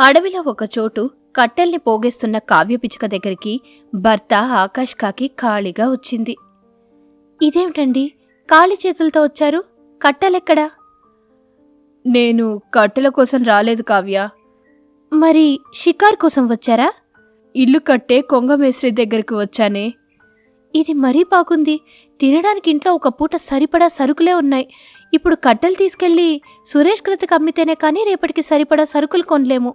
అడవిలో ఒక చోటు కట్టెల్ని పోగేస్తున్న కావ్య పిచ్చుక దగ్గరికి భర్త ఆకాష్ కాకి ఖాళీగా వచ్చింది. ఇదేమిటండి? ఖాళీ చేతులతో వచ్చారు? కట్టెలెక్కడా? నేను కట్టెల కోసం రాలేదు కావ్య. మరి షికార్ కోసం వచ్చారా? ఇల్లు కట్టే కొంగమేశ్రీ దగ్గరికి వచ్చానే. ఇది మరీ బాగుంది. తినడానికి ఇంట్లో ఒక పూట సరిపడా సరుకులే ఉన్నాయి. ఇప్పుడు కట్టెలు తీసుకెళ్ళి సురేష్ కృతకు అమ్మితేనే కానీ రేపటికి సరిపడా సరుకులు కొనలేము.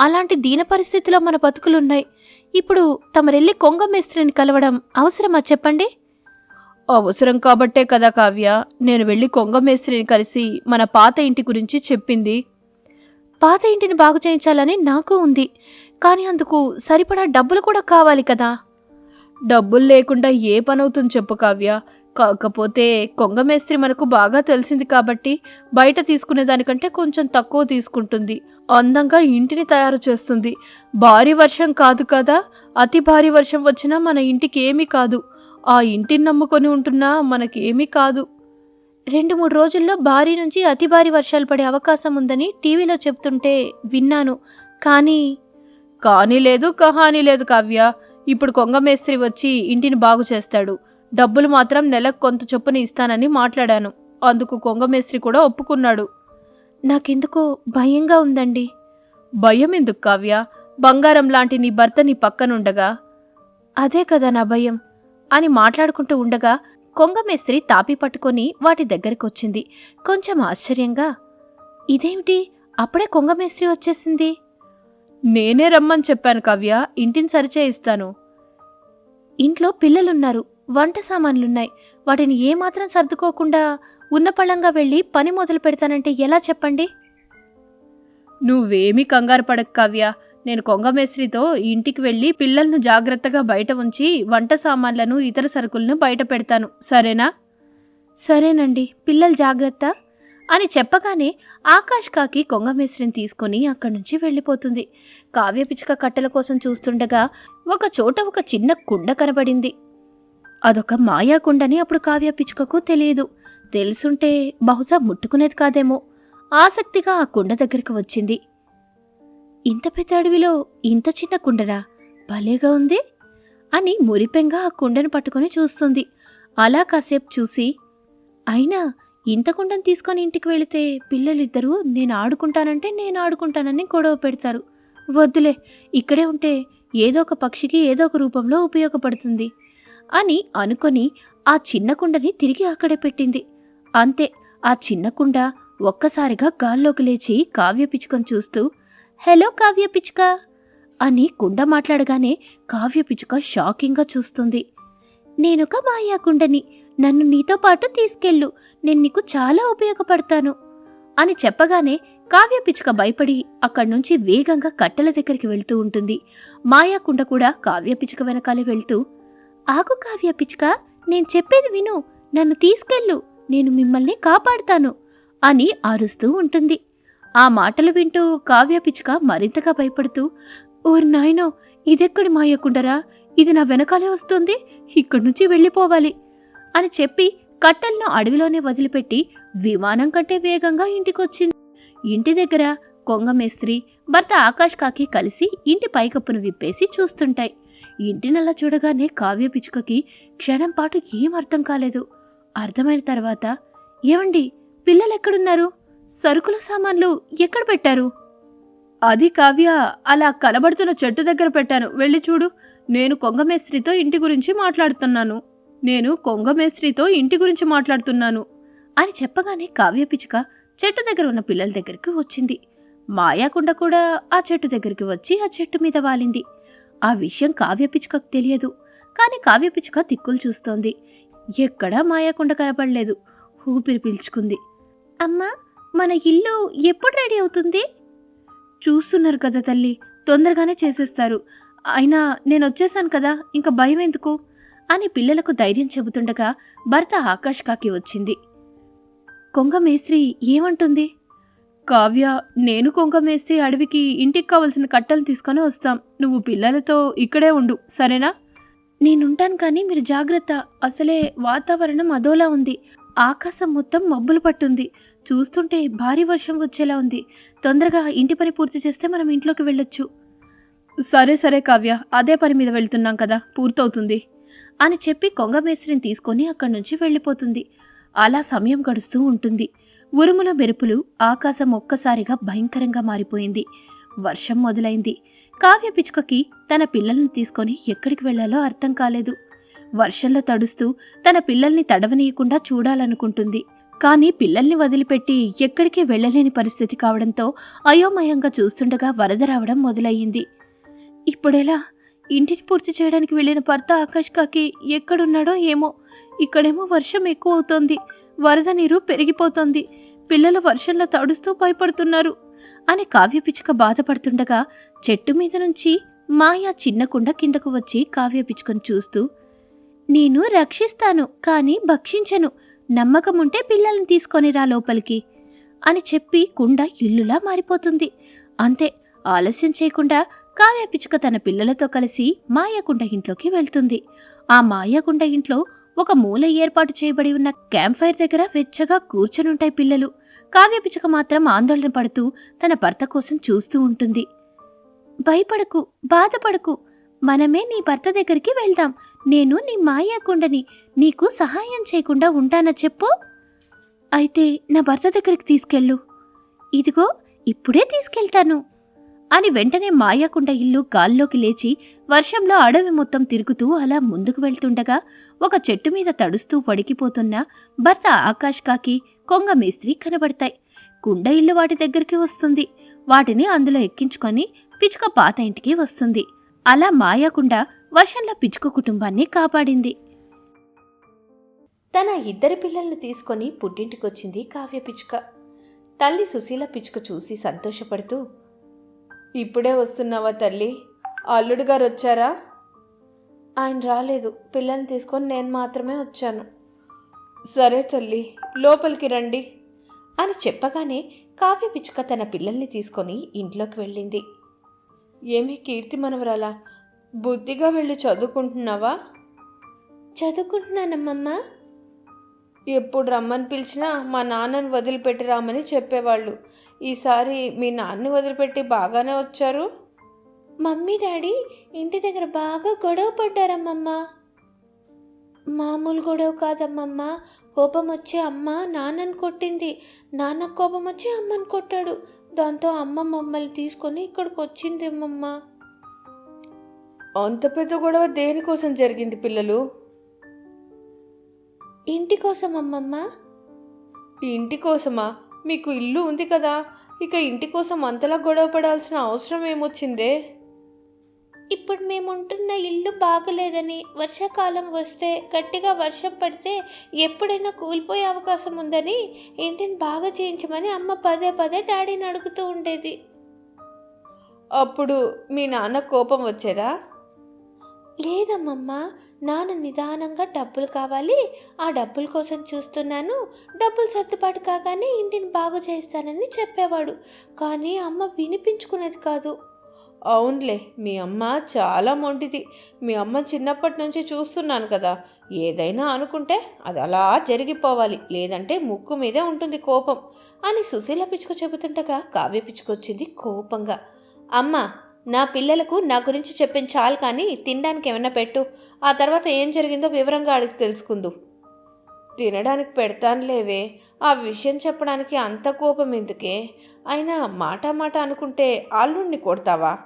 అలాంటి దీన పరిస్థితిలో మన బతుకులున్నాయి. ఇప్పుడు తమరెళ్ళి కొంగ మేస్త్రిని కలవడం అవసరమా చెప్పండి? అవసరం కాబట్టే కదా కావ్య. నేను వెళ్ళి కొంగ మేస్త్రిని కలిసి మన పాత ఇంటి గురించి చెప్పింది. పాత ఇంటిని బాగు చేయించాలని నాకు ఉంది. కానీ అందుకు సరిపడా డబ్బులు కూడా కావాలి కదా. డబ్బులు లేకుండా ఏ పనవుతుంది చెప్పు కావ్య. కాకపోతే కొంగ మేస్త్రి మనకు బాగా తెలిసింది కాబట్టి బయట తీసుకునే దానికంటే కొంచెం తక్కువ తీసుకుంటుంది. అందంగా ఇంటిని తయారు చేస్తుంది. భారీ వర్షం కాదు కదా? అతి భారీ వర్షం వచ్చినా మన ఇంటికి ఏమీ కాదు. ఆ ఇంటిని నమ్ముకొని ఉంటున్నా మనకేమీ కాదు. రెండు మూడు రోజుల్లో భారీ నుంచి అతి భారీ వర్షాలు పడే అవకాశం ఉందని టీవీలో చెప్తుంటే విన్నాను. కానీ కానీ లేదు కహానీ లేదు కావ్య. ఇప్పుడు కొంగమేస్త్రి వచ్చి ఇంటిని బాగు చేస్తాడు. డబ్బులు మాత్రం నెలకు కొంత చొప్పున ఇస్తానని మాట్లాడాను. అందుకు కొంగమేస్త్రి కూడా ఒప్పుకున్నాడు. నాకెందుకో భయంగా ఉందండి. భయం ఎందుకు కావ్య? బంగారం లాంటి నీ భర్త నీ పక్కనుండగా? అదే కదా నా భయం అని మాట్లాడుకుంటూ ఉండగా కొంగమేస్త్రి తాపి పట్టుకొని వాటి దగ్గరకొచ్చింది. కొంచెం ఆశ్చర్యంగా ఇదేమిటి? అప్పుడే కొంగమేస్త్రి వచ్చేసింది? నేనే రమ్మని చెప్పాను కావ్య. ఇంటిని సరిచేయిస్తాను. ఇంట్లో పిల్లలున్నారు. వంట సామాన్లున్నాయి. వాటిని ఏమాత్రం సర్దుకోకుండా ఉన్న పళంగా వెళ్ళి పని మొదలు పెడతానంటే ఎలా చెప్పండి? నువ్వేమీ కంగారు పడక కావ్య. నేను కొంగమేస్త్రితో ఇంటికి వెళ్ళి పిల్లలను జాగ్రత్తగా బయట ఉంచి వంట సామాన్లను ఇతర సరుకులను బయట పెడతాను. సరేనా? సరేనండి. పిల్లలు జాగ్రత్త అని చెప్పగానే ఆకాష్ కాకి కొంగమేస్త్రిని తీసుకొని అక్కడి నుంచి వెళ్ళిపోతుంది. కావ్య పిచ్చుక కట్టెల కోసం చూస్తుండగా ఒక చోట ఒక చిన్న కుండ కనబడింది. అదొక మాయా కుండని అప్పుడు కావ్య పిచ్చుకకు తెలియదు. తెలుసుంటే బహుశా ముట్టుకునేది కాదేమో. ఆసక్తిగా ఆ కుండ దగ్గరికి వచ్చింది. ఇంత పెద్ద అడవిలో ఇంత చిన్న కుండనా భలేగా ఉంది? అని మురిపెంగా ఆ కుండను పట్టుకొని చూస్తుంది. అలా కాసేపు చూసి అయినా ఇంత కుండను తీసుకొని ఇంటికి వెళితే పిల్లలిద్దరూ నేను ఆడుకుంటానంటే నేను ఆడుకుంటానని గొడవ పెడతారు. వద్దులే ఇక్కడే ఉంటే ఏదో ఒక పక్షికి ఏదో ఒక రూపంలో ఉపయోగపడుతుంది. అని అనుకొని ఆ చిన్న కుండని తిరిగి అక్కడే పెట్టింది. అంతే ఆ చిన్న కుండ ఒక్కసారిగా గాల్లోకి లేచి కావ్య పిచ్చుకను చూస్తూ హలో కావ్య పిచ్చుక అని కుండ మాట్లాడగానే కావ్య పిచ్చుక షాకింగ్గా చూస్తుంది. నేనొక మాయా కుండని నన్ను నీతో పాటు తీసుకెళ్ళు నేను నీకు చాలా ఉపయోగపడతాను అని చెప్పగానే కావ్య పిచ్చుక భయపడి అక్కడి నుంచి వేగంగా కట్టెల దగ్గరికి వెళ్తూ ఉంటుంది. మాయాకుండ కూడా కావ్య పిచ్చుక వెనకాలే వెళ్తూ ఆగు కావ్య పిచ్చుక నేను చెప్పేది విను. నన్ను తీసుకెళ్ళు. నేను మిమ్మల్ని కాపాడుతాను అని అరుస్తూ ఉంటుంది. ఆ మాటలు వింటూ కావ్య పిచ్చుక మరింతగా భయపడుతూ ఓర్ నాయనో ఇదెక్కడి మాయకుండరా ఇది నా వెనకాలే వస్తుంది. ఇక్కడి నుంచి వెళ్ళిపోవాలి అని చెప్పి కట్టెలను అడవిలోనే వదిలిపెట్టి విమానం కంటే వేగంగా ఇంటికొచ్చింది. ఇంటి దగ్గర కొంగమేస్త్రి భర్త ఆకాష్ కాకి కలిసి ఇంటి పైకప్పును విప్పేసి చూస్తుంటాయి. ఇంటినల్లా చూడగానే కావ్య పిచ్చుకకి క్షణం పాటు ఏం అర్థం కాలేదు. అర్థమైన తర్వాత ఏమండి పిల్లలెక్కడున్నారు? సరుకుల సామాన్లు ఎక్కడ పెట్టారు? అది కావ్య అలా కనబడుతున్న చెట్టు దగ్గర పెట్టాను. వెళ్ళి చూడు. నేను కొంగమేస్త్రితో ఇంటి గురించి మాట్లాడుతున్నాను. నేను కొంగమేస్త్రితో ఇంటి గురించి మాట్లాడుతున్నాను అని చెప్పగానే కావ్య పిచ్చుక చెట్టు దగ్గర ఉన్న పిల్లల దగ్గరికి వచ్చింది. మాయాకుండ కూడా ఆ చెట్టు దగ్గరికి వచ్చి ఆ చెట్టు మీద వాలింది. ఆ విషయం కావ్యపిచ్చుకకు తెలియదు. కానీ కావ్యపిచ్చుక దిక్కులు చూస్తోంది. ఎక్కడా మాయాకుండ కనపడలేదు. ఊపిరి పీల్చుకుంది. అమ్మా మన ఇల్లు ఎప్పుడు రెడీ అవుతుంది? చూస్తున్నారు కదా తల్లి తొందరగానే చేసేస్తారు. అయినా నేను వచ్చేసాను కదా ఇంకా భయం ఎందుకు? అని పిల్లలకు ధైర్యం చెబుతుండగా భర్త ఆకాష్ కాకి వచ్చింది. కొంగ మేస్త్రి ఏమంటుంది? కావ్య నేను కొంగ మేస్త్రి అడవికి ఇంటికి కావలసిన కట్టలు తీసుకొని వస్తాం. నువ్వు పిల్లలతో ఇక్కడే ఉండు సరేనా? నేనుంటాను కానీ మీరు జాగ్రత్త. అసలే వాతావరణం అదోలా ఉంది. ఆకాశం మొత్తం మబ్బులు పట్టుంది. చూస్తుంటే భారీ వర్షం వచ్చేలా ఉంది. తొందరగా ఇంటి పని పూర్తి చేస్తే మనం ఇంట్లోకి వెళ్ళొచ్చు. సరే సరే కావ్య అదే పని మీద వెళ్తున్నాం కదా పూర్తవుతుంది. అని చెప్పి కొంగమేస్త్రిని తీసుకొని అక్కడి నుంచి వెళ్ళిపోతుంది. అలా సమయం గడుస్తూ ఉంటుంది. ఉరుముల మెరుపులు ఆకాశం ఒక్కసారిగా భయంకరంగా మారిపోయింది. వర్షం మొదలైంది. కావ్య పిచ్చుకకి తన పిల్లల్ని తీసుకొని ఎక్కడికి వెళ్ళాలో అర్థం కాలేదు. వర్షంలో తడుస్తూ తన పిల్లల్ని తడవనీయకుండా చూడాలనుకుంటుంది. కానీ పిల్లల్ని వదిలిపెట్టి ఎక్కడికి వెళ్ళలేని పరిస్థితి కావడంతో అయోమయంగా చూస్తుండగా వరద రావడం మొదలయ్యింది. ఇప్పుడెలా? ఇంటిని పూర్తి చేయడానికి వెళ్ళిన భర్త ఆకాష్ కాకి ఎక్కడున్నాడో ఏమో. ఇక్కడేమో వర్షం ఎక్కువ అవుతోంది. వరద నీరు పెరిగిపోతోంది. పిల్లలు వర్షంలో తడుస్తూ భయపడుతున్నారు. అని కావ్యపిచ్చుక బాధపడుతుండగా చెట్టు మీద నుంచి మాయా చిన్న కుండ కిందకు వచ్చి కావ్యపిచ్చుకను చూస్తూ నేను రక్షిస్తాను కానీ భక్షించను. నమ్మకముంటే పిల్లల్ని తీసుకొని రా లోపలికి అని చెప్పి కుండ ఇల్లులా మారిపోతుంది. అంతే ఆలస్యం చేయకుండా కావ్య పిచ్చుక తన పిల్లలతో కలిసి మాయకుండ ఇంట్లోకి వెళ్తుంది. ఆ మాయకుండ ఇంట్లో ఒక మూల ఏర్పాటు చేయబడి ఉన్న క్యాంప్ ఫైర్ దగ్గర వెచ్చగా కూర్చొనుంటాయి పిల్లలు. కావ్య పిచ్చుక మాత్రం ఆందోళన పడుతూ తన భర్త కోసం చూస్తూ ఉంటుంది. భయపడకు బాధపడకు. మనమే నీ భర్త దగ్గరికి వెళ్దాం. నేను నీ మాయాకుండని నీకు సహాయం చేయకుండా ఉంటానా చెప్పు. అయితే నా భర్త దగ్గరికి తీసుకెళ్ళు. ఇదిగో ఇప్పుడే తీసుకెళ్తాను. అని వెంటనే మాయాకుండ ఇల్లు గాల్లోకి లేచి వర్షంలో అడవి మొత్తం తిరుగుతూ అలా ముందుకు వెళ్తుండగా ఒక చెట్టు మీద తడుస్తూ పడికిపోతున్న భర్త ఆకాష్ కాకి కొంగ మేస్త్రి కనబడతాయి. కుండ ఇల్లు వాటి దగ్గరికి వస్తుంది. వాటిని అందులో ఎక్కించుకొని పిచ్చుక పాత ఇంటికి వస్తుంది. అలా మాయాకుండ వర్షంలో పిచ్చుక కుటుంబాన్ని కాపాడింది. తన ఇద్దరి పిల్లల్ని తీసుకొని పుట్టింటికొచ్చింది కావ్య పిచ్చుక. తల్లి సుశీల పిచ్చుక చూసి సంతోషపడుతూ ఇప్పుడే వస్తున్నావా తల్లి? అల్లుడు గారు వచ్చారా? ఆయన రాలేదు. పిల్లల్ని తీసుకొని నేను మాత్రమే వచ్చాను. సరే తల్లి లోపలికి రండి అని చెప్పగానే కావ్య పిచ్చుక తన పిల్లల్ని తీసుకొని ఇంట్లోకి వెళ్ళింది. ఏమి కీర్తి మనవరాలా బుద్ధిగా వెళ్ళి చదువుకుంటున్నావా? చదువుకుంటున్నానమ్మమ్మ. ఎప్పుడు రమ్మని పిలిచినా మా నాన్నని వదిలిపెట్టి రామని చెప్పేవాళ్ళు. ఈసారి మీ నాన్నని వదిలిపెట్టి బాగానే వచ్చారు? మమ్మీ డాడీ ఇంటి దగ్గర బాగా గొడవ పడ్డారమ్మమ్మ. మామూలు గొడవ కాదమ్మమ్మ. కోపం వచ్చి అమ్మ నాన్నని కొట్టింది. నాన్న కోపం వచ్చి అమ్మని కొట్టాడు. దాంతో అమ్మ మమ్మల్ని తీసుకొని ఇక్కడికి వచ్చిందేమమ్మ? అంత పెద్ద గొడవ దేనికోసం జరిగింది పిల్లలు? ఇంటి కోసం అమ్మమ్మ ఇంటి కోసమా? మీకు ఇల్లు ఉంది కదా ఇక ఇంటి కోసం అంతలా గొడవ పడాల్సిన అవసరం ఏమొచ్చిందే? ఇప్పుడు మేము ఉంటున్న ఇల్లు బాగలేదని వర్షాకాలం వస్తే గట్టిగా వర్షం పడితే ఎప్పుడైనా కూలిపోయే అవకాశం ఉందని ఇంటిని బాగా చేయించమని అమ్మ పదే పదే డాడీని అడుగుతూ ఉండేది. అప్పుడు మీ నాన్న కోపం వచ్చేదా? లేదమ్మమ్మ నాన్న నిదానంగా డబ్బులు కావాలి. ఆ డబ్బుల కోసం చూస్తున్నాను. డబ్బులు సర్దుబాటు కాగానే ఇంటిని బాగు చేస్తానని చెప్పేవాడు. కానీ అమ్మ వినిపించుకునేది కాదు. అవునులే మీ అమ్మ చాలా మొండిది. మీ అమ్మ చిన్నప్పటి నుంచి చూస్తున్నాను కదా. ఏదైనా అనుకుంటే అది అలా జరిగిపోవాలి. లేదంటే ముక్కు మీదే ఉంటుంది కోపం అని సుశీల పిచ్చుక చెబుతుండగా కావ్య పిచ్చుకొచ్చింది కోపంగా. అమ్మ నా పిల్లలకు నా గురించి చెప్పిన చాలు కానీ తినడానికి ఏమైనా పెట్టు. ఆ తర్వాత ఏం జరిగిందో వివరంగా అడిగి తెలుసుకుందు. తినడానికి పెడతాను లేవే ఆ విషయం చెప్పడానికి అంత కోపం ఎందుకే? అయినా మాట మాట అనుకుంటే అల్లుడిని కొడతావా?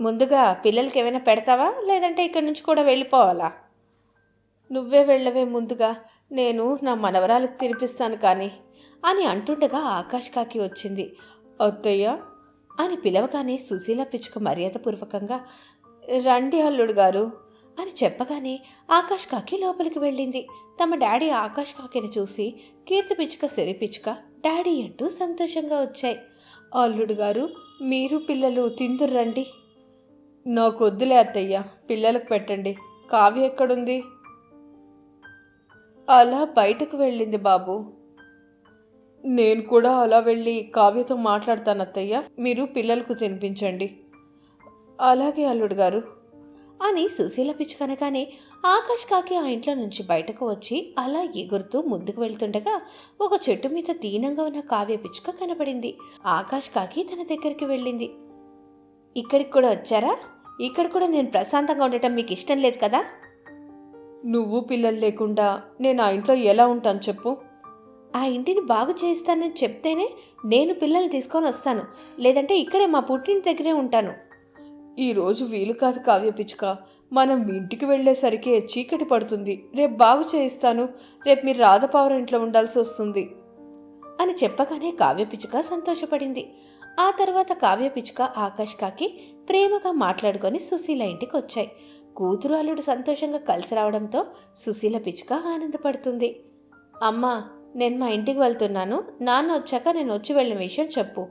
ముందుగా పిల్లలకి ఏమైనా పెడతావా? లేదంటే ఇక్కడి నుంచి కూడా వెళ్ళిపోవాలా? నువ్వే వెళ్ళవే ముందుగా. నేను నా మనవరాలకు తినిపిస్తాను కానీ అని అంటుండగా ఆకాష్ కాకి వచ్చింది. అత్తయ్య అని పిలవగానే సుశీల పిచ్చుక మర్యాదపూర్వకంగా రండి అల్లుడు గారు అని చెప్పగానే ఆకాష్ కాకి లోపలికి వెళ్ళింది. తమ డాడీ ఆకాష్ కాకిని చూసి కీర్తి పిచ్చుక సిరి పిచ్చుక డాడీ అంటూ సంతోషంగా వచ్చాయి. అల్లుడు గారు మీరు పిల్లలు తిందురు రండి. నాకు వద్దులే అత్తయ్య పిల్లలకు పెట్టండి. కావ్య ఎక్కడుంది? అలా బయటకు వెళ్ళింది బాబు. నేను కూడా అలా వెళ్ళి కావ్యతో మాట్లాడతాను అత్తయ్య మీరు పిల్లలకు తినిపించండి. అలాగే అల్లుడు గారు. అని సుశీల పిచ్చుకనగానే ఆకాష్ కాకి ఆ ఇంట్లో నుంచి బయటకు వచ్చి అలా ఎగురుతూ ముందుకు వెళ్తుండగా ఒక చెట్టు మీద దీనంగా ఉన్న కావ్య పిచ్చుక కనపడింది ఆకాష్ కాకి తన దగ్గరికి వెళ్ళింది. ఇక్కడికి కూడా వచ్చారా? ఇక్కడ కూడా నేను ప్రశాంతంగా ఉండటం మీకు ఇష్టం లేదు కదా? నువ్వు పిల్లలు లేకుండా నేను ఆ ఇంట్లో ఎలా ఉంటాను చెప్పు. ఆ ఇంటిని బాగు చేయిస్తానని చెప్తేనే నేను పిల్లల్ని తీసుకొని వస్తాను. లేదంటే ఇక్కడే మా పుట్టింటి దగ్గరే ఉంటాను. ఈరోజు వీలు కాదు కావ్య పిచ్చుక. మనం ఇంటికి వెళ్ళేసరికి చీకటి పడుతుంది. రేపు బాగు చేయిస్తాను. రేపు మీరు రాధపావరం ఇంట్లో ఉండాల్సి వస్తుంది. అని చెప్పగానే కావ్య పిచ్చుక సంతోషపడింది. ఆ తర్వాత కావ్య పిచ్చుక ఆకాష్ కాకి ప్రేమగా మాట్లాడుకొని సుశీల ఇంటికి వచ్చాయి. కూతురు అల్లుడు సంతోషంగా కలిసి రావడంతో సుశీల పిచ్చుక ఆనందపడుతుంది. అమ్మా నేను మా ఇంటికి వెళ్తున్నాను. నాన్న వచ్చాక నేను వచ్చి వెళ్ళిన విషయం చెప్పు.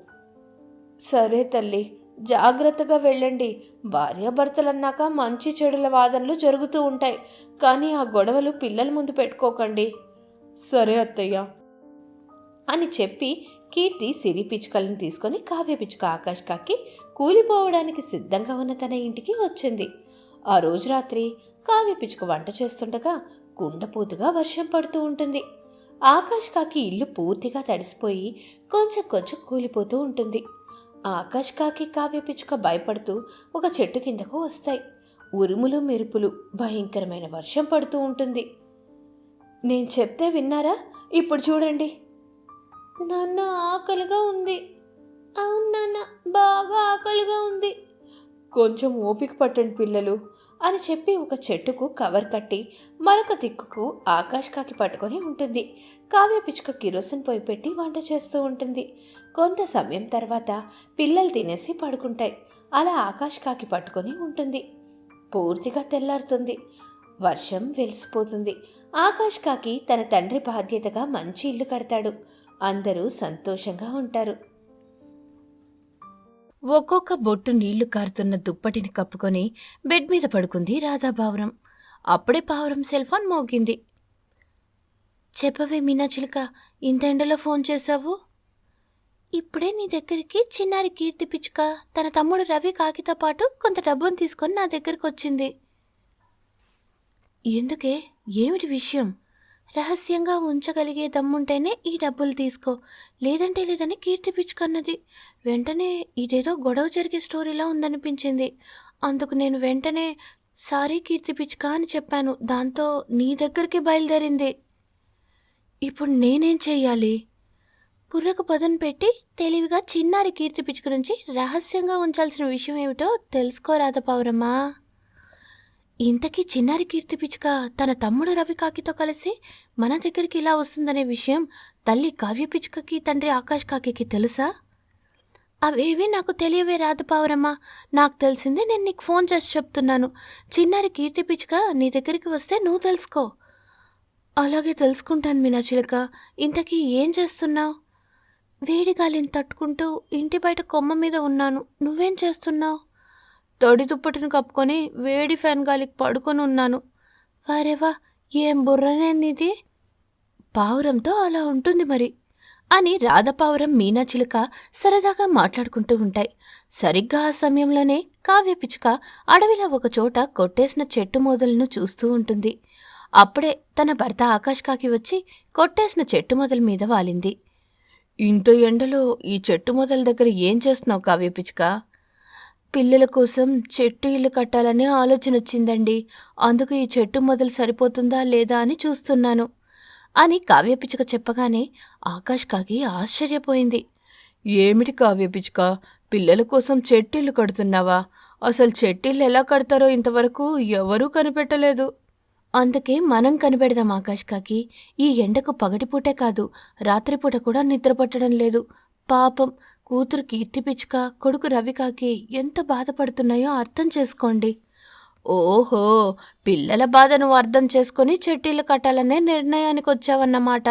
సరే తల్లి జాగ్రత్తగా వెళ్ళండి. భార్యాభర్తలన్నాక మంచి చెడుల వాదనలు జరుగుతూ ఉంటాయి. కానీ ఆ గొడవలు పిల్లల ముందు పెట్టుకోకండి. సరే అత్తయ్య. అని చెప్పి కీర్తి సిరి పిచ్చుకలను తీసుకొని కావ్య పిచ్చుక ఆకాష్ కాకి కూలిపోవడానికి సిద్ధంగా ఉన్న తన ఇంటికి వచ్చింది. ఆ రోజు రాత్రి కావ్య పిచ్చుక వంట చేస్తుండగా గుండెపోతుగా వర్షం పడుతూ ఉంటుంది. ఆకాష్ కాకి ఇల్లు పూర్తిగా తడిసిపోయి కొంచెం కొంచెం కూలిపోతూ ఉంటుంది. ఆకాష్ కాకి కావ్య పిచ్చుక భయపడుతూ ఒక చెట్టు కిందకు వస్తాయి. ఉరుములు మెరుపులు భయంకరమైన వర్షం పడుతూ ఉంటుంది. నేను చెప్తే విన్నారా? ఇప్పుడు చూడండి. నాన్న ఆకలిగా ఉంది. అవును నాన్న బాగా ఆకలిగా ఉంది. కొంచెం ఓపిక పట్టండి పిల్లలు. అని చెప్పి ఒక చెట్టుకు కవర్ కట్టి మరొక దిక్కుకు ఆకాష్ కాకి పట్టుకొని ఉంటుంది. కావ్య పిచ్చుక కిరోసిన్ పొయ్యి పెట్టి వంట చేస్తూ ఉంటుంది. కొంత సమయం తర్వాత పిల్లలు తినేసి పడుకుంటాయి. అలా ఆకాష్ కాకి పట్టుకొని ఉంటుంది. పూర్తిగా తెల్లారుతుంది. వర్షం వెలిసిపోతుంది. ఆకాష్ కాకి తన తండ్రి బాధ్యతగా మంచి ఇల్లు కడతాడు. అందరూ సంతోషంగా ఉంటారు. ఒక్కొక్క బొట్టు నీళ్ళు కారుతున్న దుప్పటిని కప్పుకొని బెడ్ మీద పడుకుంది రాధా పావురం అప్పుడే పావురం సెల్ ఫోన్ మోగింది. చెప్పవే మీనా చిలుక ఇంత ఎండలో ఫోన్ చేశావు? ఇప్పుడే నీ దగ్గరికి చిన్నారి కీర్తి పిచ్చుక తన తమ్ముడు రవి కాకితో పాటు కొంత డబ్బును తీసుకొని నా దగ్గరికి వచ్చింది ఎందుకే? ఏమిటి విషయం? రహస్యంగా ఉంచగలిగే దమ్ముంటేనే ఈ డబ్బులు తీసుకో. లేదంటే లేదని కీర్తి పిచ్చుకన్నది. వెంటనే ఇదేదో గొడవ జరిగే స్టోరీలా ఉందనిపించింది. అందుకు నేను వెంటనే సారీ కీర్తి పిచ్చుక అని చెప్పాను. దాంతో నీ దగ్గరికి బయలుదేరింది. ఇప్పుడు నేనేం చెయ్యాలి? పుర్రకు పదును పెట్టి తెలివిగా చిన్నారి కీర్తి పిచ్చుక నుంచి రహస్యంగా ఉంచాల్సిన విషయం ఏమిటో తెలుసుకోరాద పౌరమ్మా. ఇంతకీ చిన్నారి కీర్తి పిచ్చుక తన తమ్ముడు రవి కాకితో కలిసి మన దగ్గరికి ఇలా వస్తుందనే విషయం తల్లి కావ్య పిచ్చుకకి తండ్రి ఆకాష్ కాకి తెలుసా? అవేవి నాకు తెలియవే రాధపావురమ్మా నాకు తెలిసిందే నేను నీకు ఫోన్ చేసి చెప్తున్నాను. చిన్నారి కీర్తి పిచ్చుక నీ దగ్గరికి వస్తే నువ్వు తెలుసుకో. అలాగే తెలుసుకుంటాను మీనా చిలుక. ఇంతకీ ఏం చేస్తున్నావు? వేడి గాలిని తట్టుకుంటూ ఇంటి బయట కొమ్మ మీద ఉన్నాను. నువ్వేం చేస్తున్నావు? తొడి దుప్పటిని కప్పుకొని వేడి ఫ్యాన్ గాలికి పడుకొని ఉన్నాను. వారేవా ఏం బుర్రనేది పావురంతో అలా ఉంటుంది మరి అని రాధపావురం మీనా చిలుక సరదాగా మాట్లాడుకుంటూ ఉంటాయి. సరిగ్గా ఆ సమయంలోనే కావ్య పిచ్చుక అడవిలో ఒకచోట కొట్టేసిన చెట్టు మొదలను చూస్తూ ఉంటుంది. అప్పుడే తన భర్త ఆకాష్ కాకి వచ్చి కొట్టేసిన చెట్టు మొదల మీద వాలింది. ఇంత ఎండలో ఈ చెట్టు మొదల దగ్గర ఏం చేస్తున్నావు కావ్య పిచ్చుక? పిల్లల కోసం చెట్టు ఇల్లు కట్టాలనే ఆలోచన వచ్చిందండి. అందుకు ఈ చెట్టు మొదలు సరిపోతుందా లేదా అని చూస్తున్నాను. అని కావ్య పిచ్చుక చెప్పగానే ఆకాష్ కాకి ఆశ్చర్యపోయింది. ఏమిటి కావ్య పిచ్చుక? పిల్లల కోసం చెట్టిల్లు కడుతున్నావా? అసలు చెట్టిల్లు ఎలా కడతారో ఇంతవరకు ఎవరూ కనిపెట్టలేదు. అందుకే మనం కనిపెడదాం ఆకాష్ కాకి. ఈ ఎండకు పగటిపూటే కాదు రాత్రిపూట కూడా నిద్రపట్టడం లేదు. పాపం కూతురు కీర్తి పిచ్చుక కొడుకు రవికాకి ఎంత బాధపడుతున్నాయో అర్థం చేసుకోండి. ఓహో పిల్లల బాధను అర్థం చేసుకొని చెట్టీలు కట్టాలనే నిర్ణయానికి వచ్చావన్నమాట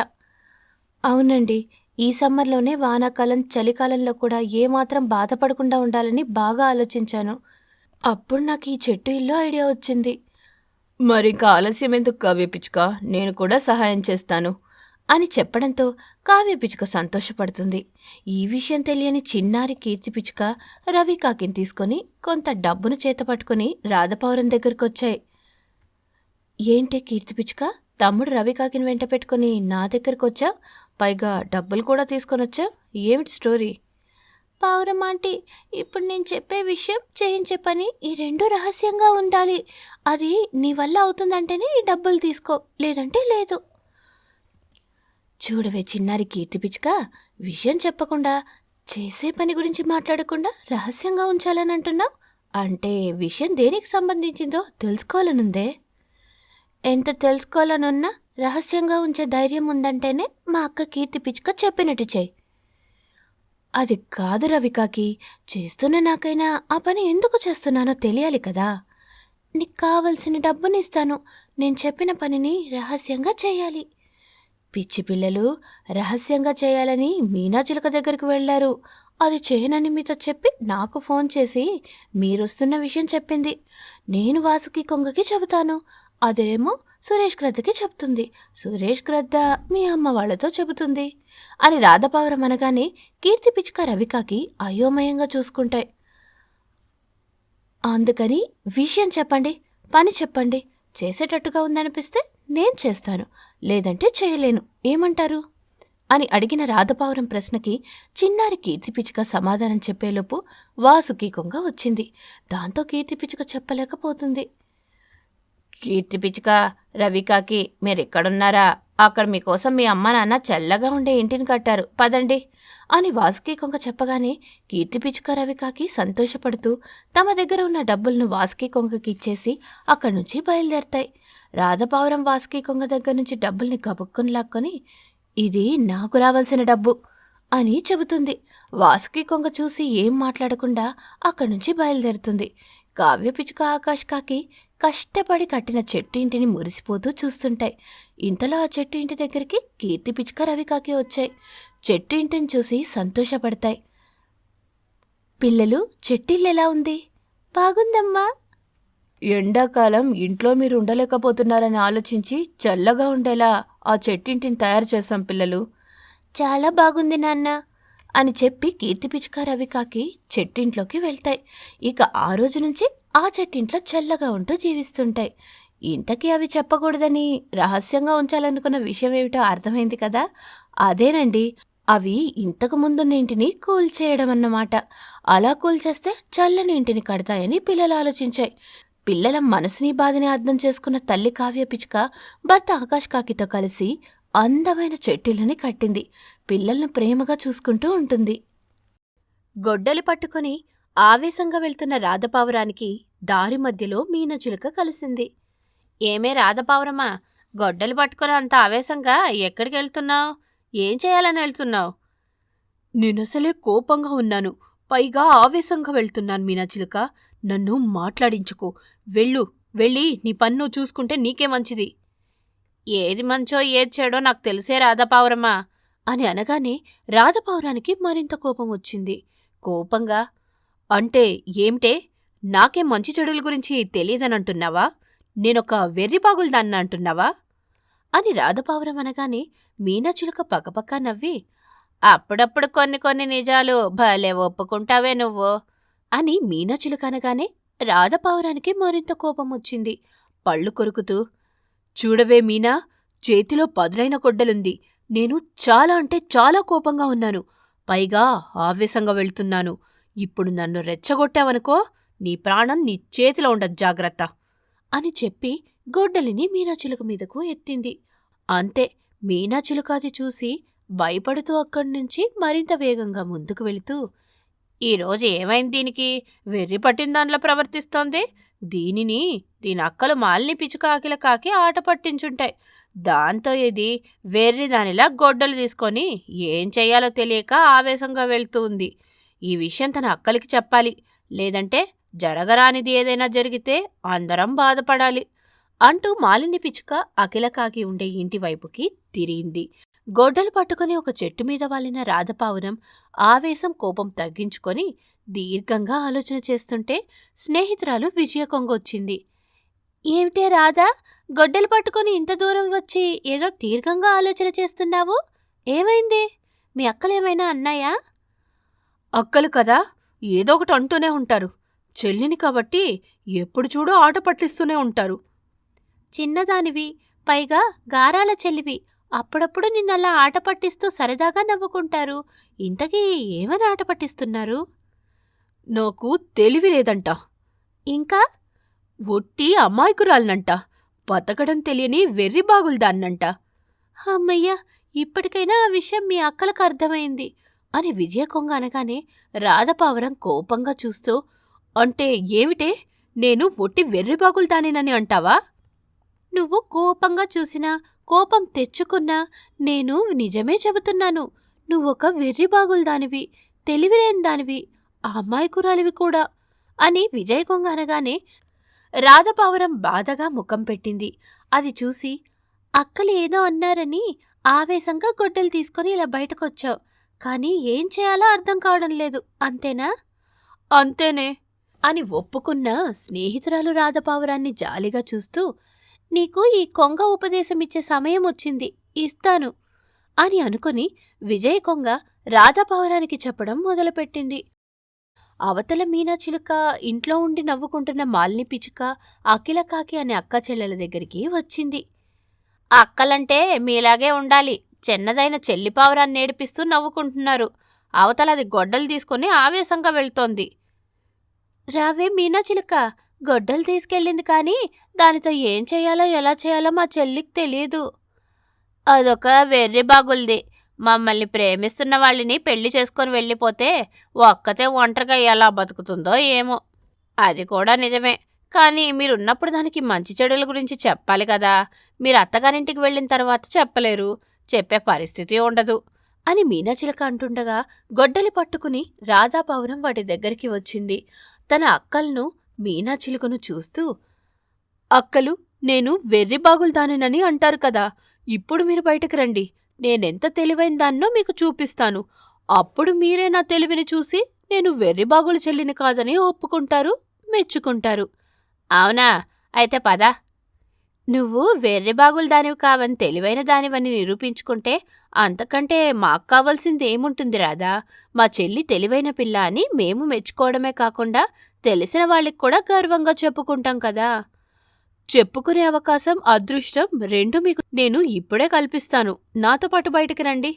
అవునండి ఈ సమ్మర్లోనే వానాకాలం చలికాలంలో కూడా ఏమాత్రం బాధపడకుండా ఉండాలని బాగా ఆలోచించాను. అప్పుడు నాకు ఈ చెట్టు ఇల్లు ఐడియా వచ్చింది. మరి ఇంకా ఆలస్యం ఎందుకు కావ్య పిచ్చుక? నేను కూడా సహాయం చేస్తాను. అని చెప్పడంతో కావ్య పిచ్చుక సంతోషపడుతుంది. ఈ విషయం తెలియని చిన్నారి కీర్తి పిచ్చుక రవి కాకిని తీసుకొని కొంత డబ్బును చేతపట్టుకుని రాధపౌరం దగ్గరకు వచ్చాయి ఏంటే కీర్తి పిచ్చుక? తమ్ముడు రవి కాకిని వెంట పెట్టుకుని నా దగ్గరకు వచ్చా పైగా డబ్బులు కూడా తీసుకొని వచ్చా ఏమిటి స్టోరీ? పావురం ఆంటీ ఇప్పుడు నేను చెప్పే విషయం చేయించే పని ఈ రెండు రహస్యంగా ఉండాలి. అది నీ వల్ల అవుతుందంటేనే ఈ డబ్బులు తీసుకో లేదంటే లేదు. చూడవే చిన్నారి కీర్తి పిచ్చుక విషయం చెప్పకుండా చేసే పని గురించి మాట్లాడకుండా రహస్యంగా ఉంచాలని అంటున్నావు అంటే విషయం దేనికి సంబంధించిందో తెలుసుకోవాలనుందే. ఎంత తెలుసుకోవాలనున్నా రహస్యంగా ఉంచే ధైర్యం ఉందంటేనే మా అక్క కీర్తి పిచ్చుక చెప్పినట్టు చేయి. అది కాదు రవికాకి చేస్తున్న నాకైనా ఆ పని ఎందుకు చేస్తున్నానో తెలియాలి కదా. నీకు కావలసిన డబ్బునిస్తాను. నేను చెప్పిన పనిని రహస్యంగా చేయాలి. పిచ్చి పిల్లలు రహస్యంగా చేయాలని మీనాచిలక దగ్గరికి వెళ్ళారు. అది చేయనని మీతో చెప్పి నాకు ఫోన్ చేసి మీరొస్తున్న విషయం చెప్పింది. నేను వాసుకి కొంగకి చెబుతాను. అదేమో సురేష్ క్రద్దకి చెప్తుంది. సురేష్ క్రద్ద మీ అమ్మ వాళ్ళతో చెబుతుంది. అని రాధపావరం అనగానే కీర్తి పిచ్చుక రవికాకి అయోమయంగా చూసుకుంటాయి. అందుకని విషయం చెప్పండి పని చెప్పండి. చేసేటట్టుగా ఉందనిపిస్తే నేను చేస్తాను. లేదంటే చేయలేను. ఏమంటారు? అని అడిగిన రాధపావరం ప్రశ్నకి చిన్నారి కీర్తి పిచ్చుక సమాధానం చెప్పేలోపు వాసుకి కొంగ వచ్చింది. దాంతో కీర్తి పిచ్చుక చెప్పలేకపోతుంది. కీర్తి పిచ్చుక రవికాకి మీరెక్కడున్నారా? అక్కడ మీకోసం మీ అమ్మ నాన్న చల్లగా ఉండే ఇంటిని కట్టారు. పదండి అని వాసుకి కొంగ చెప్పగానే కీర్తి పిచ్చుక రవికాకి సంతోషపడుతూ తమ దగ్గర ఉన్న డబ్బులను వాసుకి కొంగకి ఇచ్చేసి అక్కడి నుంచి బయలుదేరతాయి. రాధపావురం వాసుకి కొంగ దగ్గర నుంచి డబ్బుల్ని గబుక్కుని లాక్కొని ఇది నాకు రావాల్సిన డబ్బు అని చెబుతుంది. వాసుకి కొంగ చూసి ఏం మాట్లాడకుండా అక్కడి నుంచి బయలుదేరుతుంది. కావ్య పిచ్చుక ఆకాష్ కాకి కష్టపడి కట్టిన చెట్టు ఇంటిని మురిసిపోతూ చూస్తుంటాయి. ఇంతలో ఆ చెట్టు ఇంటి దగ్గరికి కీర్తి పిచ్చుక రవికాకి వచ్చాయి. చెట్టు ఇంటిని చూసి సంతోషపడతాయి. పిల్లలు చెట్టిల్లు ఎలా ఉంది? బాగుందమ్మా ఎండాకాలం ఇంట్లో మీరు ఉండలేకపోతున్నారని ఆలోచించి చల్లగా ఉండేలా ఆ చెట్టింటిని తయారు చేశాం పిల్లలు. చాలా బాగుంది నాన్న అని చెప్పి కీర్తి పిచ్చుక రవికాకి చెట్టింట్లోకి వెళ్తాయి. ఇక ఆ రోజు నుంచి ఆ చెట్టింట్లో చల్లగా ఉంటూ జీవిస్తుంటాయి. ఇంతకీ అవి చెప్పకూడదని రహస్యంగా ఉంచాలనుకున్న విషయం ఏమిటో అర్థమైంది కదా? అదేనండి అవి ఇంతకు ముందున్న ఇంటిని కూల్చేయడం అన్నమాట. అలా కూల్చేస్తే చల్లని ఇంటిని కడతాయని పిల్లలు ఆలోచించాయి. పిల్లల మనసుని బాధని అర్థం చేసుకున్న తల్లి కావ్య పిచ్చుక భర్త ఆకాష్ కాకితో కలిసి అందమైన చెట్టిల్లని కట్టింది. పిల్లలను ప్రేమగా చూసుకుంటూ ఉంటుంది. గొడ్డలి పట్టుకుని ఆవేశంగా వెళ్తున్న రాధపావురానికి దారి మధ్యలో మీనచిలుక కలిసింది. ఏమే రాధపావురమా గొడ్డలు పట్టుకుని అంత ఆవేశంగా ఎక్కడికి వెళ్తున్నావు? ఏం చేయాలని వెళ్తున్నావు? నేనసలే కోపంగా ఉన్నాను. పైగా ఆవేశంగా వెళ్తున్నాను మీనచిలుక నన్ను మాట్లాడించుకో. వెళ్ళు వెళ్ళి నీ పన్ను చూసుకుంటే నీకే మంచిది. ఏది మంచో ఏది చెడో నాకు తెలిసే రాధపావురమా అని అనగానే రాధపావురానికి మరింత కోపం వచ్చింది. కోపంగా అంటే ఏమిటే? నాకేం మంచి చెడుల గురించి తెలియదనంటున్నావా? నేనొక వెర్రిబాగులదాన్న అంటున్నావా? అని రాధపావురం అనగానే మీనాచిలుక పక్కపక్క నవ్వి అప్పుడప్పుడు కొన్ని కొన్ని నిజాలు భలే ఒప్పుకుంటావే నువ్వు. అని మీనాచిలుకనగానే రాధపావురానికి మరింత కోపం వచ్చింది పళ్ళు కొరుకుతూ చూడవే మీనా చేతిలో పదులైన కొడ్డలుంది నేను చాలా అంటే చాలా కోపంగా ఉన్నాను. పైగా ఆవేశంగా వెళ్తున్నాను. ఇప్పుడు నన్ను రెచ్చగొట్టావనుకో నీ ప్రాణం నీ చేతిలో ఉండదు జాగ్రత్త అని చెప్పి గొడ్డలిని మీనాచిలుక మీదకు ఎత్తింది. అంతే మీనాచిలుక అది చూసి భయపడుతూ అక్కడి నుంచి మరింత వేగంగా ముందుకు వెళుతూ ఈరోజు ఏమైంది దీనికి? వెర్రి పట్టిన దానిలో ప్రవర్తిస్తోంది. దీనిని దీని అక్కలు మాలిని పిచ్చుక కాకి ఆట పట్టించుంటాయి. దాంతో ఇది వెర్రి దానిలా గొడ్డలు తీసుకొని ఏం చేయాలో తెలియక ఆవేశంగా వెళ్తూ ఉంది. ఈ విషయం తన అక్కలకి చెప్పాలి. లేదంటే జరగరానిది ఏదైనా జరిగితే అందరం బాధపడాలి. అంటూ మాలిని పిచ్చుక అఖిల కాకి ఉండే ఇంటి వైపుకి తిరిగింది. గొడ్డలు పట్టుకుని ఒక చెట్టు మీద వాలిన రాధపావురం ఆవేశం కోపం తగ్గించుకొని దీర్ఘంగా ఆలోచన చేస్తుంటే స్నేహితురాలు విజయ కొంగొచ్చింది. ఏమిటే రాధా గొడ్డలు పట్టుకొని ఇంత దూరం వచ్చి ఏదో దీర్ఘంగా ఆలోచన చేస్తున్నావు? ఏమైంది? మీ అక్కలేమైనా అన్నాయా? అక్కలు కదా ఏదో ఒకటి అంటూనే ఉంటారు. చెల్లిని కాబట్టి ఎప్పుడు చూడో ఆట పట్టిస్తూనే ఉంటారు. చిన్నదానివి పైగా గారాల చెల్లివి. అప్పుడప్పుడు నిన్నలా ఆట పట్టిస్తూ సరదాగా నవ్వుకుంటారు. ఇంతకీ ఏమని ఆట పట్టిస్తున్నారు? నాకు తెలివి లేదంట. ఇంకా? ఒట్టి అమాయకురాలనంట. బతకడం తెలియని వెర్రి బాగుల్దాన్నంట. అమ్మయ్య ఇప్పటికైనా ఆ విషయం మీ అక్కలకు అర్థమైంది అని విజయ కొంగ అనగానే రాధపావరం కోపంగా చూస్తూ అంటే ఏమిటే? నేను ఒట్టి వెర్రి బాగుల్దానేనని అంటావా? నువ్వు కోపంగా చూసినా కోపం తెచ్చుకున్నా నేను నిజమే చెబుతున్నాను. నువ్వొక వెర్రి దానివి తెలివిలేని దానివి అమ్మాయికురాలివి కూడా అని విజయ్ కొంగ అనగానే రాధపావురం బాధగా ముఖం పెట్టింది. అది చూసి అక్కలు ఏదో అన్నారని ఆవేశంగా గొడ్డలు తీసుకొని ఇలా బయటకొచ్చావు. కానీ ఏం చేయాలో అర్థం కావడం లేదు. అంతేనా? అంతేనే అని ఒప్పుకున్న స్నేహితురాలు రాధపావురాన్ని జాలిగా చూస్తూ నీకు ఈ కొంగ ఉపదేశం ఇచ్చే సమయం వచ్చింది ఇస్తాను అని అనుకుని విజయ్ కొంగ రాధపావురానికి చెప్పడం మొదలుపెట్టింది. అవతల మీనా చిలుక ఇంట్లో ఉండి నవ్వుకుంటున్న మాలిని పిచుక అఖిల కాకి అనే అక్క చెల్లెల దగ్గరికి వచ్చింది. అక్కలంటే మీలాగే ఉండాలి చిన్నదైన చెల్లిపావురాన్ని నేర్పిస్తూ నవ్వుకుంటున్నారు అవతల అది గొడ్డలు తీసుకుని ఆవేశంగా వెళ్తోంది. రావే మీనా చిలుక గొడ్డలు తీసుకెళ్ళింది కానీ దానితో ఏం చేయాలో ఎలా చేయాలో మా చెల్లికి తెలియదు అదొక వెర్రి బాగుల్ది మమ్మల్ని ప్రేమిస్తున్న వాళ్ళని పెళ్ళి చేసుకొని వెళ్ళిపోతే ఒక్కతే ఒంటరిగా ఎలా బతుకుతుందో ఏమో. అది కూడా నిజమే. కానీ మీరున్నప్పుడు దానికి మంచి చెడుల గురించి చెప్పాలి కదా. మీరు అత్తగారింటికి వెళ్ళిన తర్వాత చెప్పలేరు. చెప్పే పరిస్థితి ఉండదు అని మీనాచిలక అంటుండగా గొడ్డలి పట్టుకుని రాధాపావురం వాటి దగ్గరికి వచ్చింది. తన అక్కలను మీనాచిలుకను చూస్తూ అక్కలు నేను వెర్రిబాగుల్దానేనని అంటారు కదా ఇప్పుడు మీరు బయటకు రండి. నేనెంత తెలివైన దాన్నో మీకు చూపిస్తాను. అప్పుడు మీరే నా తెలివిని చూసి నేను వెర్రిబాగులు చెల్లిని కాదని ఒప్పుకుంటారు మెచ్చుకుంటారు. అవునా? అయితే పద. నువ్వు వెర్రిబాగులు దానివి కావని తెలివైన దానివని నిరూపించుకుంటే అంతకంటే మాకు కావాల్సింది ఏముంటుంది రాదా మా చెల్లి తెలివైన పిల్ల అని మేము మెచ్చుకోవడమే కాకుండా తెలిసిన వాళ్ళకి కూడా గర్వంగా చెప్పుకుంటాం కదా. చెప్పుకునే అవకాశం అదృష్టం రెండు మీకు నేను ఇప్పుడే కల్పిస్తాను. నాతో పాటు బయటకు రండి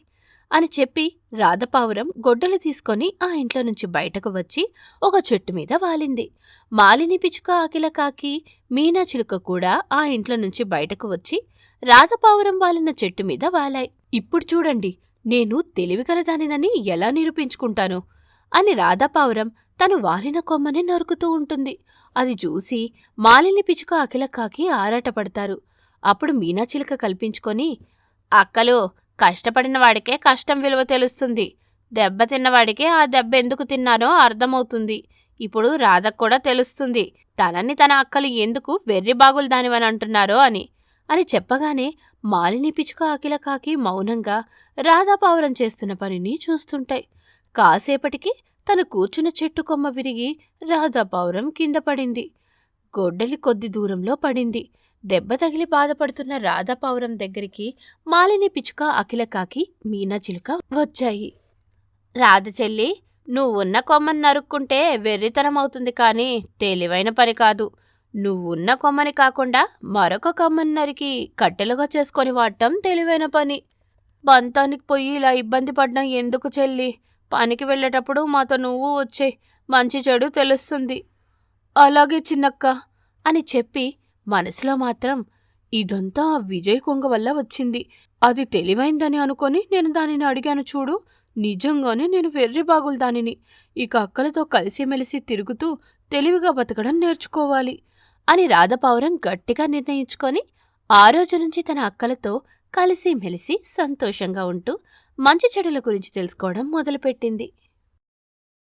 అని చెప్పి రాధపావురం గొడ్డలు తీసుకొని ఆ ఇంట్లో నుంచి బయటకు వచ్చి ఒక చెట్టు మీద వాలింది. మాలిని పిచుక ఆకిల కాకి మీనా చిలుక కూడా ఆ ఇంట్లో నుంచి బయటకు వచ్చి రాధపావురం వాలిన చెట్టు మీద వాలాయి. ఇప్పుడు చూడండి నేను తెలివిగలదానినని ఎలా నిరూపించుకుంటాను? అని రాధాపావురం తను వాలిన కొమ్మని నరుకుతూ ఉంటుంది. అది చూసి మాలిని పిచుక అఖిల కాకి ఆరాటపడతారు. అప్పుడు మీనాచిలక కల్పించుకొని అక్కలు కష్టపడిన వాడికే కష్టం విలువ తెలుస్తుంది. దెబ్బ తిన్నవాడికే ఆ దెబ్బ ఎందుకు తిన్నారో అర్థమవుతుంది. ఇప్పుడు రాధకు కూడా తెలుస్తుంది. తనని తన అక్కలు ఎందుకు వెర్రి బాగులు దానివని అంటున్నారో అని. అని చెప్పగానే మాలిని పిచుక అఖిల కాకి మౌనంగా రాధాపావురం చేస్తున్న పనిని చూస్తుంటాయి. కాసేపటికి తను కూర్చున్న చెట్టు కొమ్మ విరిగి రాధాపౌరం కింద పడింది. గొడ్డలి కొద్ది దూరంలో పడింది. దెబ్బ తగిలి బాధపడుతున్న రాధాపౌరం దగ్గరికి మాలిని పిచుక అఖిల కాకి మీనా చిలుక వచ్చాయి. రాధ చెల్లి నువ్వున్న కొమ్మని నరుక్కుంటే వెర్రితనం అవుతుంది కానీ తెలివైన పని కాదు. నువ్వున్న కొమ్మని కాకుండా మరొక కొమ్మని నరికి కట్టెలుగా చేసుకొని వాడటం తెలివైన పని. బంతానికి పోయి ఇలా ఇబ్బంది పడ్డం ఎందుకు చెల్లి? పనికి వెళ్ళేటప్పుడు మాతో నువ్వు వచ్చే మంచి చెడు తెలుస్తుంది. అలాగే చిన్నక్క అని చెప్పి మనసులో మాత్రం ఇదంతా విజయ్ కొంగ వల్ల వచ్చింది. అది తెలివైందని అనుకొని నేను దానిని అడిగాను చూడు. నిజంగానే నేను వెర్రి బాగులు దానిని. ఇక అక్కలతో కలిసిమెలిసి తిరుగుతూ తెలివిగా బతకడం నేర్చుకోవాలి అని రాధపావురం గట్టిగా నిర్ణయించుకొని ఆ రోజు నుంచి తన అక్కలతో కలిసి మెలిసి సంతోషంగా ఉంటూ మంచి చెడుల గురించి తెలుసుకోవడం మొదలుపెట్టింది.